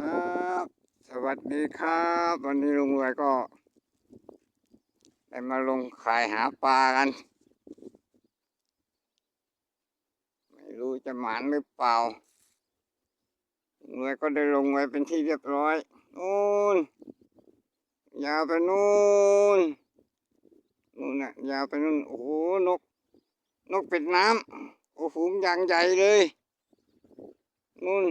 ครับ สวัสดีครับ วันนี้ลุงรวยก็ได้มาลงขายหาปลากัน ไม่รู้จะหมานหรือเปล่าลุงรวยก็ได้ลงไว้เป็นที่เรียบร้อยนู่นยาวไปนู่นนู่นน่ะยาวไปนู่นโอ้โหนก นกเป็ดน้ำโอ้ฝูงอย่างใหญ่เลยนู่น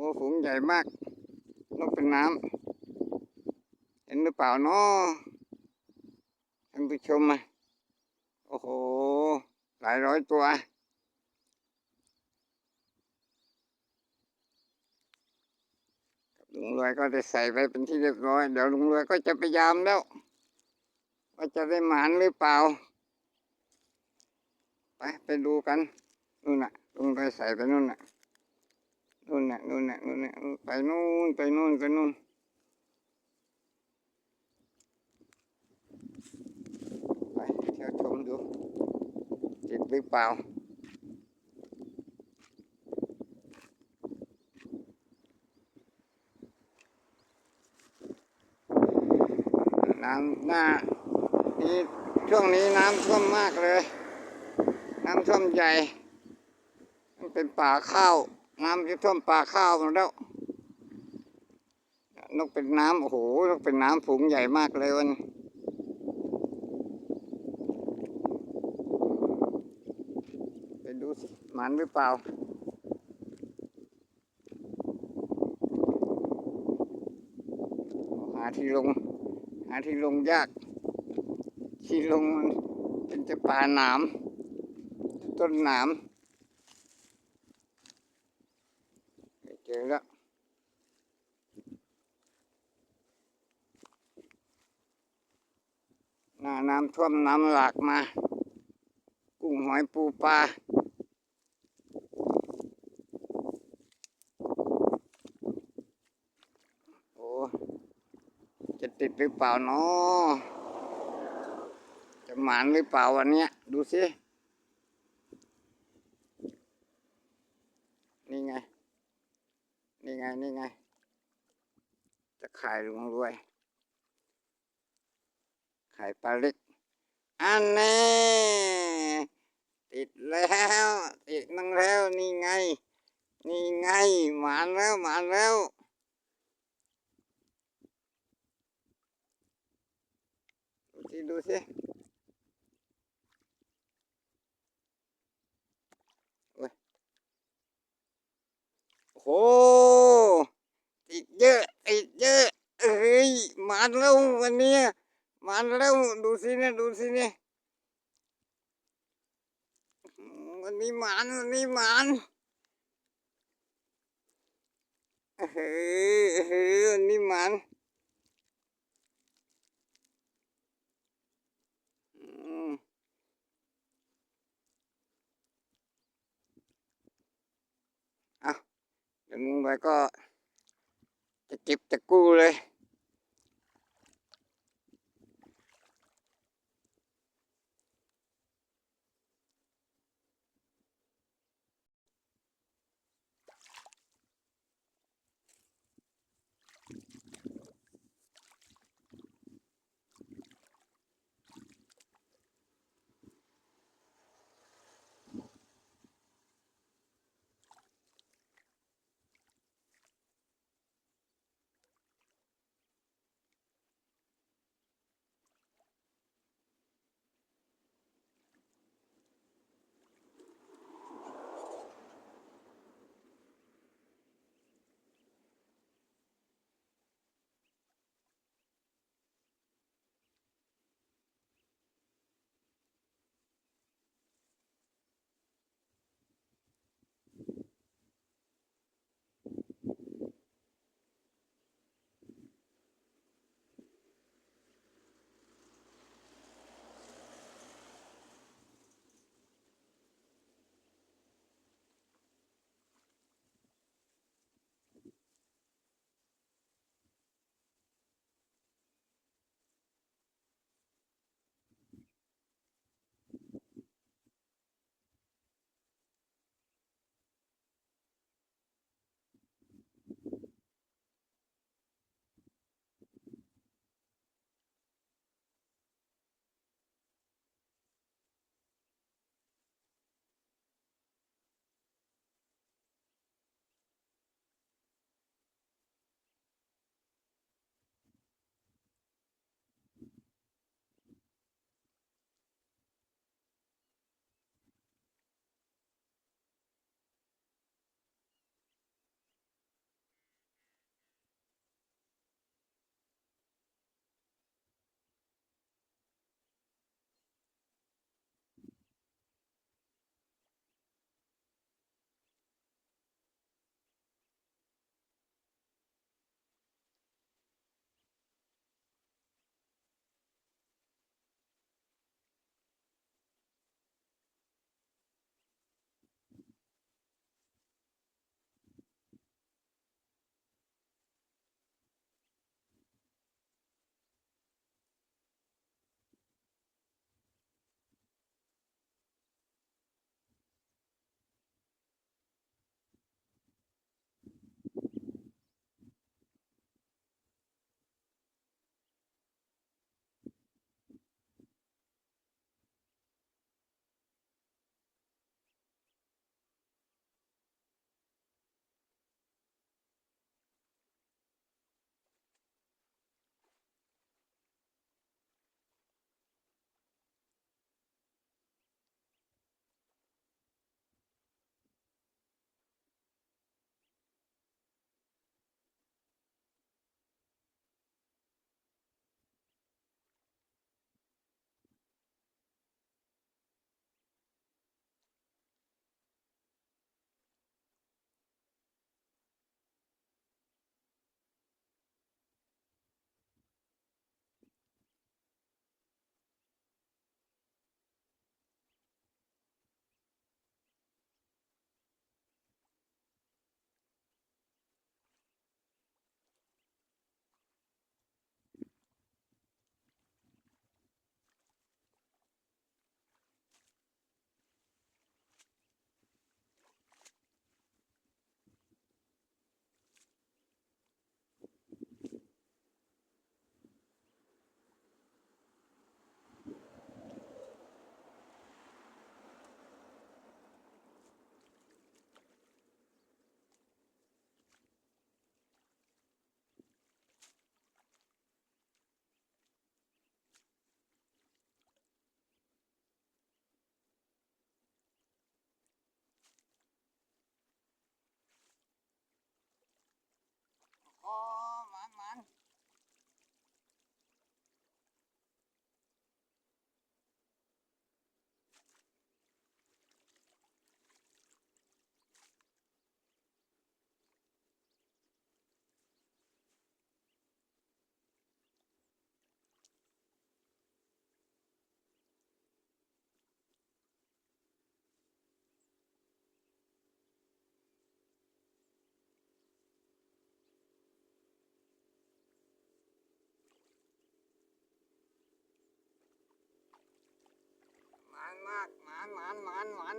อ้ฝูงใหญ่มากนกเป็นน้ำเห็นหรือเปล่าเนาะท่านผู้ชมอะโอ้โห หลายร้อยตัว ลุงรวยก็ได้ใส่ไปเป็นที่เรียบร้อย เดี๋ยวลุงรวยก็จะพยายามแล้ว ว่าจะได้หมานหรือเปล่า ไปไปดูกันนู่นน่ะลุงรวยใส่ไปนู่นน่ะ นู่นน่ะนู่นน่ะนู่นน่ะไปนู่นไปนู่นไปนู่นไปเที่ยวชมดูติดหรือเปล่าน้ำหน้านี่ช่วงนี้น้ำท่วมมากเลย น้ำท่วมใหญ่ มันเป็นป่าข้าว น้ำจะท่วมป่าข้าวมดแล้ว นกเป็นน้ำโอ้โหนกเป็นน้ำฝูงใหญ่มากเลยวันไปดูสิหมันหรือเปล่าหาที่ลง หาที่ลงยาก ที่ลงมันเป็นจะป่าหนาม ต้นหนาม เจอแล้ว หน้าน้ำท่วมน้ำหลากมา กุ้งหอยปูปลาโอ้จะติดหรือเปล่าเนาะจะหมานหรือเปล่าวันเนี้ยดูสินี่ไง นี่ไง นี่ไง จะขายรวย ยปลาเล็ก อันแน่ติดแล้ว ติดนั่งแล้วนี่ไง นี่ไงหมาแล้วหมาแล้วดูสิดูสิโอ้โอ้โหติดเยอะติดเยอะเอ้ยมาแล้ววันนี้ มาแล้วดูสิเนี่ยดูสิเนี่ยอืมวันนี้หมานวันนี้หมานเออเออวันนี้หมานเอาเดี๋ยวลุงไปก็จะเก็บจะกู้เลย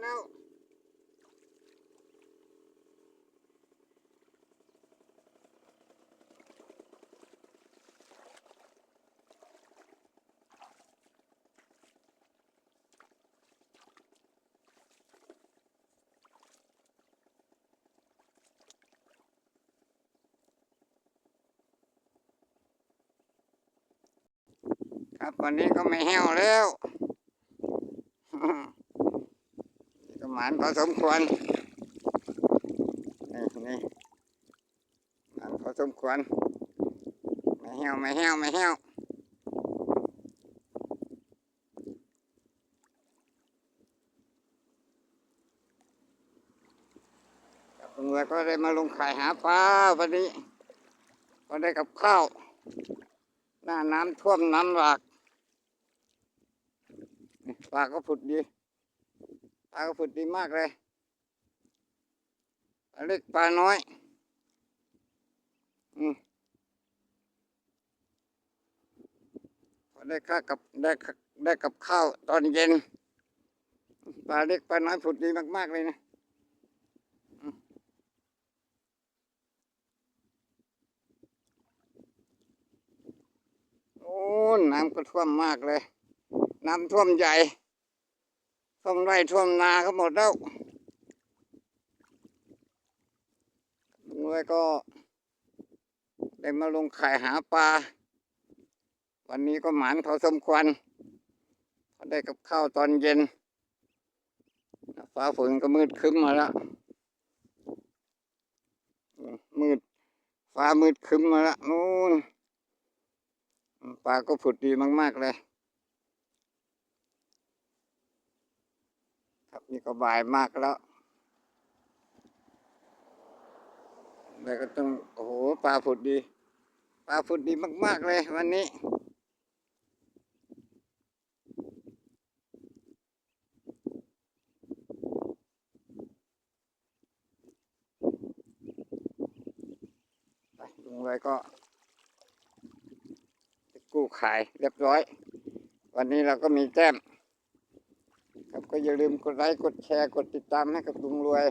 แล้วครับวันนี้ก็ไม่แห้วแล้ว นี่ก็หมานพอสมควรนี่นี่หมานพอสมควรไม่แห้วไม่แห้วไม่แห้วครับตำรวจก็ได้มาลงข่ายหาปลาวันนี้ก็ได้กับข้าว หน้าน้ำท่วมน้ำหลากปลาก็ผุดดี ปลาก็ผุดดีมากเลยปลาเล็กปลาน้อย อืมพอได้ค่ากับได้ได้กับข้าวตอนเย็นปลาเล็กปลาน้อยผุดดีมาก ๆ เลยนะโอ้น้ำก็ท่วมมากเลย น้ำท่วมใหญ่ ท่วมไร่ท่วมนาก็หมดแล้วลุงรวยก็ได้มาลงข่ายหาปลา วันนี้ก็หมานพอสมควรพอได้กับข้าวตอนเย็น ฟ้าฝนก็มืดครึ้มมาแล้วมมืด ฟ้ามืดครึ้มมาแล้วนู่นปลาก็ผุดดีมาก ๆ เลย ครับ นี่ก็บ่ายมากแล้ว แล้วก็ต้อง โอ้โห ปลาผุดดี ปลาผุดดีมาก ๆ เลยวันนี้ไปลงไว้ก็กู้ขายเรียบร้อย วันนี้เราก็มีแต้ม ก็อย่าลืมกดไลค์กดแชร์กดติดตามให้กับลุงรวย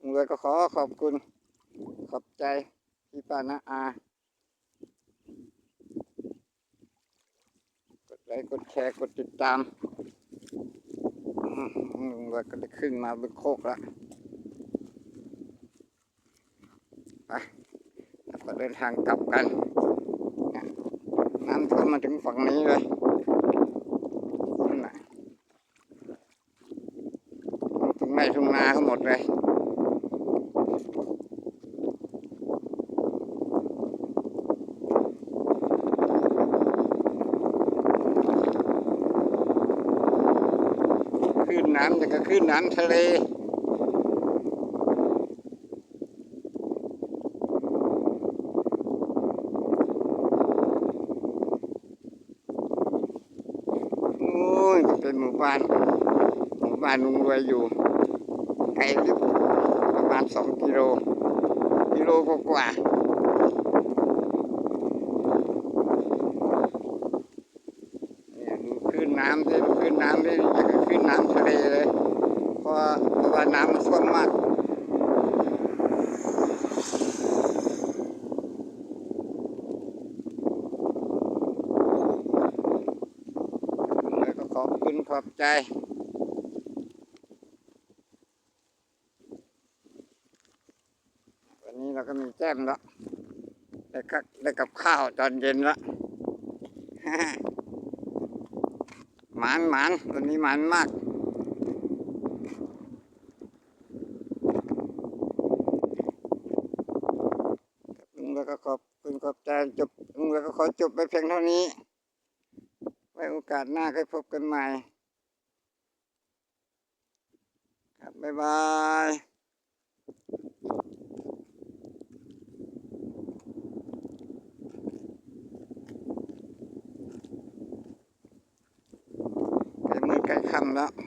ลุงรวยก็ขอขอบคุณ ขอบใจพี่ปานาอา กดไลค์กดแชร์กดติดตามลุงรวยก็ได้ขึ้นมาบนโคกล้วไปเราก็เดินทางกลับกันน้ำท่วมมาถึงฝั่งนี้เลยนั่นน่ะ ทุ่งไร่ทุ่งนาเขาหมดเลยคลื่นน้ำจะก็คลื่นน้ำทะเลโอ้ยเป็นหมู่บ้านหมู่บ้านลุงรวยอยู่ไกลประมาณสองกิโลกิโลกว่าๆเนี่ยดูคลื่นน้ำดิดูคลื่นน้ำดิ อย่างกันน้ำทะเลเลยเพราะว่าเพราะว่าน้ำมันท่วมมากเลยก็ขอบคุณขอบใจวันนี้เราก็มีแจ้มแล้วได้กับได้กับข้าวตอนเย็นแล้ว มานหมานตัวนี้หมานมากลุงแล้วก็ขอบคุณขอบใจจบลุงแล้วก็ขอจบไปเพียงเท่านี้ ไว้โอกาสหน้าค่อยพบกันใหม่ ครับ บ๊ายบาย ใ